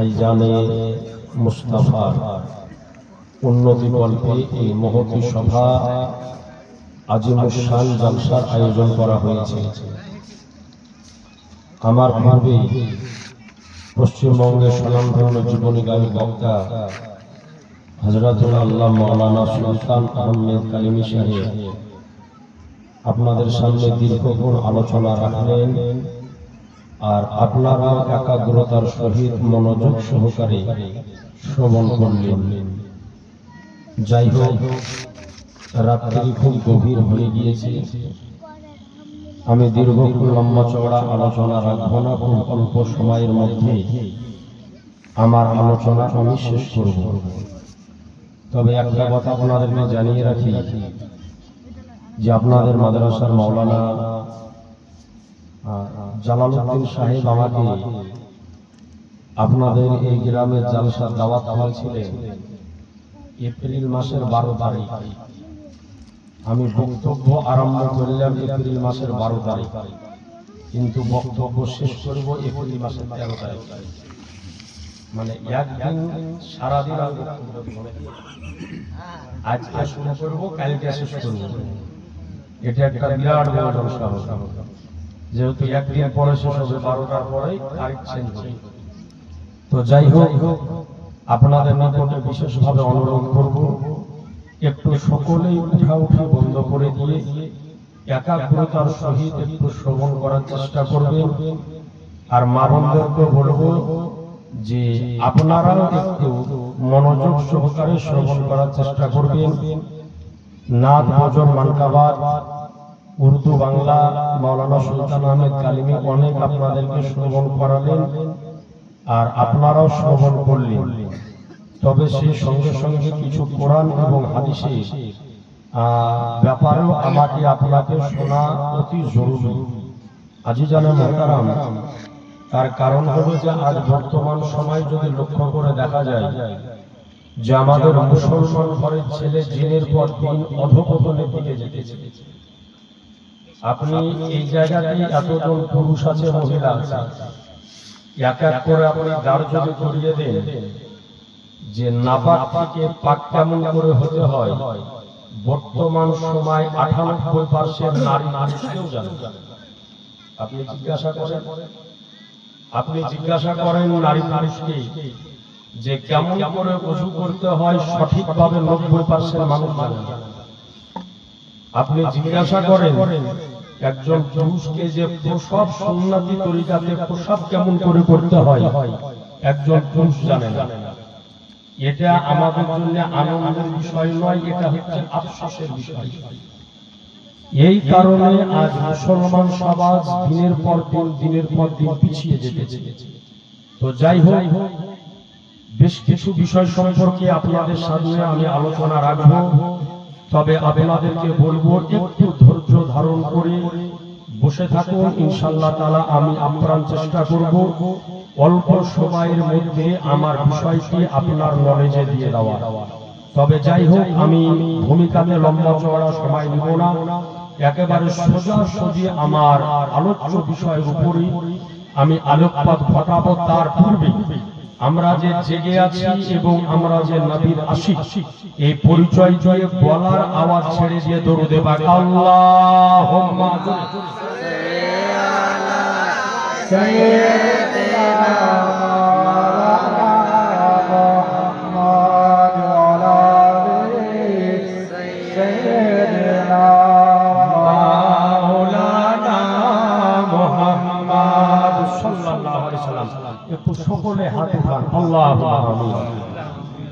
এই সভা আয়োজন করা হয়েছে। আমার পূর্বে পশ্চিমবঙ্গের স্বনামধন্য জীবনী গামী বক্তা হজরতুল আল্লাহ মৌলানা সুলতান আহমেদ কালিমি সাহেব আপনাদের সামনে দীর্ঘক্ষণ আলোচনা রাখলেন। আর আপনারাও একাগ্রতার সহিত মনোযোগ সহকারে শ্রবণ করলেন। যাই হোক, রাত্রি খুব গভীর হয়ে গিয়েছে। আমি দীর্ঘক্ষণ লম্বা চওড়া আলোচনা রাখব না, খুব অল্প সময়ের মধ্যে আমার আলোচনা আমি শেষ করব। তবে একটা কথা আপনাদেরকে জানিয়ে রাখি, যে আপনাদের মাদ্রাসার মাওলানা জালালউদ্দিন সাহেব আমাকে আপনাদের এই গ্রামের জালসার দাওয়াত দিয়েছিলেন এপ্রিল মাসের বারো তারিখ। আমি বক্তব্য আরম্ভ করলাম এপ্রিল মাসের বারো তারিখ। কিন্তু বক্তব্য শেষ করব এপ্রিল মাসের তেরো তারিখ। মানে একদিন সারাদিন আমি। আজকে শুরু করব, কালকে শেষ করব। এটা একটা বিরাট বড় হবে। যেহেতু একদিন পরে শেষ হবে, বারোটার পরে তারিখ চেঞ্জ তো যাই হোক, আপনাদের নিকটে বিশেষভাবে অনুরোধ করব, একটু সকলেই উঠা উঠা বন্ধ করে দিয়ে একাগ্রতার সহিত একটু শ্রবণ করার চেষ্টা করবেন। আর মা বন্ধুকে বলব যে আপনারাও একটু মনোযোগ সহকারে শ্রবণ করার চেষ্টা করবেন। নাথ ভজন মানকাবাদ উর্দু বাংলা মাওলানা সুলতান আহমেদ কালিমি অনেক আপনাদেরকে শ্রবণ করালেন আর আপনারাও শ্রবণ করলেন। তবে সেই সঙ্গে সঙ্গে কিছু কোরআন এবং হাদিসে ব্যাপারেও আমাকে আপনাকে শোনা অতি জরুরি। আজি জানে মহতারাম, তার কারণ হলো যে আজ বর্তমান সময় যদি লক্ষ্য করে দেখা যায় যে আমাদের মুসলমান ঘরের ছেলে দিনের পর দিন অধপতনের দিকে যেতেছে আপনি এই জায়গাতেই এতজন পুরুষ আছে, মহিলা আছে। এক এক করে আপনি যদি করিয়ে দেন যে নাপাক থেকে পাক কেমন করে হতে হয়। বর্তমান সময় আঠানব্বই পার্সেন্ট নারী নারীকেও জানে। আপনি জিজ্ঞাসা করেন, আপনি জিজ্ঞাসা করেন নারী পুরুষকে যে কেমন করে অজু করতে হয়, সঠিকভাবে নব্বই পার্সেন্ট মানুষ জানে। আপনি জিজ্ঞাসা করেন, একজন পুরুষকে যে প্রসব সুন্নাতি তরিকাতে প্রসব কেমন করে করতে হয়, একজন পুরুষ জানে না। এটা আমাদের জন্য আনন্দের বিষয় নয়, এটা হচ্ছে আফসোসের বিষয়। এই কারণে আজ মুসলমান সমাজ দিনের পর দিন, দিনের পর দিন পিছিয়ে যেতেছে। তো যাই হোক, বেশ কিছু বিষয় সম্পর্কে আপনাদের সামনে আমি আলোচনা রাখব। তবে আপনাদেরকে বলব, একটু ধৈর্য ধারণ করে বসে থাকুন। ইনশাল্লাহ তালা আমি আপ্রাণ চেষ্টা করব। অল্প সময়ের মধ্যে আমার বিষয়টি আপনার নলেজে দিয়ে দেওয়া তবে যাই হোক, আমি ভূমিকাতে লম্বা চড়া সময় নিব না। একেবারে সোজা সোজি আমার আলোচ্য বিষয়ের উপরই আমি আলোকপাত ঘটাবো। তার পূর্বে আমরা যে জেগে আছি এবং আমরা যে নবীর আশিক এই পরিচয় জয়ে বলার আওয়াজ ছেড়ে দিয়ে দরুদে পাক। আল্লাহ সকলে হাত উঠান। আল্লাহ